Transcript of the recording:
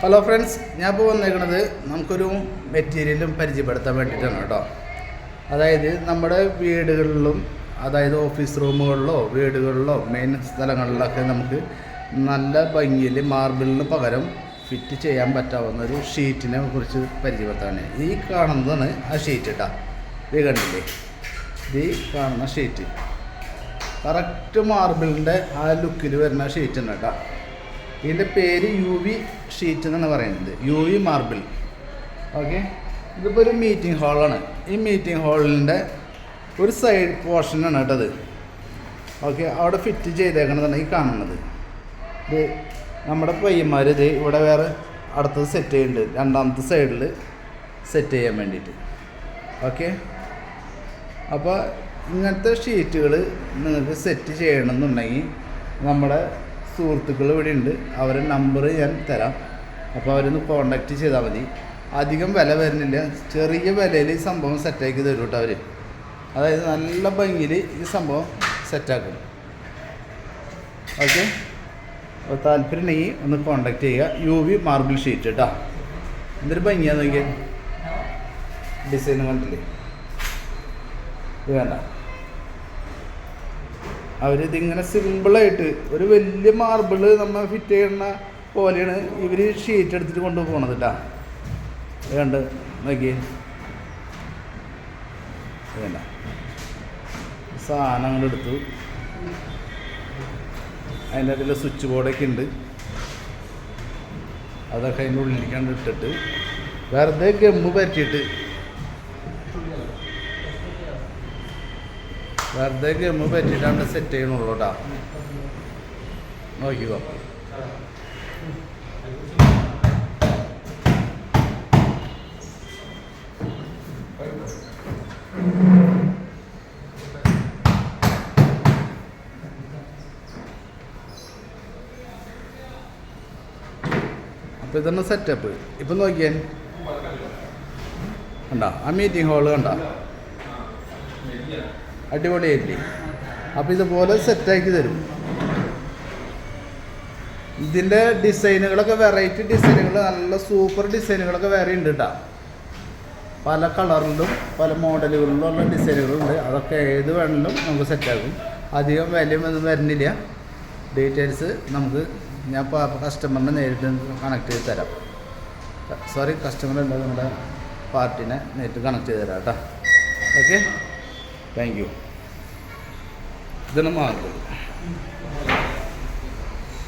Hello friends ഞാൻ ഇപ്പോൾ വന്നേക്കണത് നമുക്കൊരു മെറ്റീരിയലും പരിചയപ്പെടുത്താൻ വേണ്ടിയിട്ടാണ് കേട്ടോ. അതായത് നമ്മുടെ വീടുകളിലും അതായത് ഓഫീസ് റൂമുകളിലോ വീടുകളിലോ മെയിൻ സ്ഥലങ്ങളിലൊക്കെ നമുക്ക് നല്ല ഭംഗിയിൽ മാർബിളിന് പകരം ഫിറ്റ് ചെയ്യാൻ പറ്റാവുന്ന ഒരു ഷീറ്റിനെ കുറിച്ച് പരിചയപ്പെടുത്താണ് ഈ കാണുന്നതാണ് ആ ഷീറ്റ് കേട്ടോ ഇത് കണ്ടില്ലേ? ഈ കാണുന്ന ഷീറ്റ് കറക്റ്റ് മാർബിളിന്റെ ആ ലുക്കിൽ വരുന്ന ഷീറ്റ് ഉണ്ട് കേട്ടോ ഇതിന്റെ പേര് യു വി ഷീറ്റ് എന്നാണ് പറയുന്നത്. യു വി മാർബിൾ ഓക്കെ ഇതിപ്പോൾ ഒരു മീറ്റിംഗ് ഹാളാണ് ഈ മീറ്റിംഗ് ഹാളിന്റെ ഒരു സൈഡ് പോർഷനാണ് കേട്ടത്. ഓക്കെ അവിടെ ഫിറ്റ് ചെയ്തേക്കണതാണ് ഈ കാണുന്നത്. ഇത് നമ്മുടെ പയ്യന്മാർ ഇത് ഇവിടെ വേറെ അടുത്തത് സെറ്റ് ചെയ്യുന്നുണ്ട്. രണ്ടാമത്തെ സൈഡിൽ സെറ്റ് ചെയ്യാൻ വേണ്ടിയിട്ട്. ഓക്കെ അപ്പോൾ ഇങ്ങനത്തെ ഷീറ്റുകൾ നിങ്ങൾക്ക് സെറ്റ് ചെയ്യണമെന്നുണ്ടെങ്കിൽ നമ്മുടെ സുഹൃത്തുക്കൾ ഇവിടെ ഉണ്ട് അവരുടെ നമ്പർ ഞാൻ തരാം. അപ്പോൾ അവരൊന്ന് കോണ്ടാക്ട് ചെയ്താൽ മതി. അധികം വില വരുന്നില്ല. ചെറിയ വിലയിൽ ഈ സംഭവം സെറ്റാക്കി തരും കേട്ടോ അവർ അതായത് നല്ല ഭംഗിയിൽ ഈ സംഭവം സെറ്റാക്കും ഓക്കെ അപ്പോൾ താല്പര്യം ഉണ്ടെങ്കിൽ ഒന്ന് കോണ്ടാക്ട് ചെയ്യുക. യു വി മാർബിൾ ഷീറ്റ് കേട്ടോ. എന്തൊരു ഭംഗിയാണെന്ന് നോക്കിയാൽ ഡിസൈൻ കണ്ടില്ലേ? ഇത് വേണ്ട. അവരിതിങ്ങനെ സിമ്പിളായിട്ട് ഒരു വലിയ മാർബിൾ നമ്മൾ ഫിറ്റ് ചെയ്യുന്ന പോലെയാണ് ഇവർ ഷീറ്റ് എടുത്തിട്ട് കൊണ്ടുപോകണത് കേട്ടോ വേണ്ട നോക്കിയേ. ഇത് സാധനം സാധനങ്ങൾ എടുത്തു. അതിന്റെ അതിൽ സ്വിച്ച് ബോർഡൊക്കെ ഉണ്ട് അതൊക്കെ അതിന്റെ ഉള്ളിലേക്കാണ്ട് ഇട്ടിട്ട് വെറുതെ ഗമ്മ് പറ്റിയിട്ട് വെറുതെ ഗമ്മ് പറ്റിയിട്ടാണ് സെറ്റ് ചെയ്യണുള്ളൂ കേട്ടോ നോക്കിക്കോ. അപ്പോൾ ഇതാണ് സെറ്റപ്പ് ഇപ്പം നോക്കിയാൽ കണ്ടോ? ആ മീറ്റിംഗ് ഹാൾ കണ്ടോ? അടിപൊളിയായില്ലേ? അപ്പോൾ ഇതുപോലെ സെറ്റാക്കി തരും. ഇതിന്റെ ഡിസൈനുകളൊക്കെ വെറൈറ്റി ഡിസൈനുകൾ നല്ല സൂപ്പർ ഡിസൈനുകളൊക്കെ വേറെ ഉണ്ട് കേട്ടോ പല കളറിലും പല മോഡലുകളിലും ഉള്ള ഡിസൈനുകളുണ്ട് അതൊക്കെ ഏത് വേണമെങ്കിലും നമുക്ക് സെറ്റാക്കും അധികം വിലയും ഒന്നും വരുന്നില്ല. ഡീറ്റെയിൽസ് നമുക്ക് ഞാൻ കസ്റ്റമറിനെ നേരിട്ട് കണക്ട് ചെയ്ത് തരാം. സോറി കസ്റ്റമർ ഉണ്ട് നമ്മുടെ പാർട്ടിനെ നേരിട്ട് കണക്ട് ചെയ്ത് തരാം കേട്ടോ ഓക്കെ താങ്ക് യു ഇതാണ് മാർബിൾ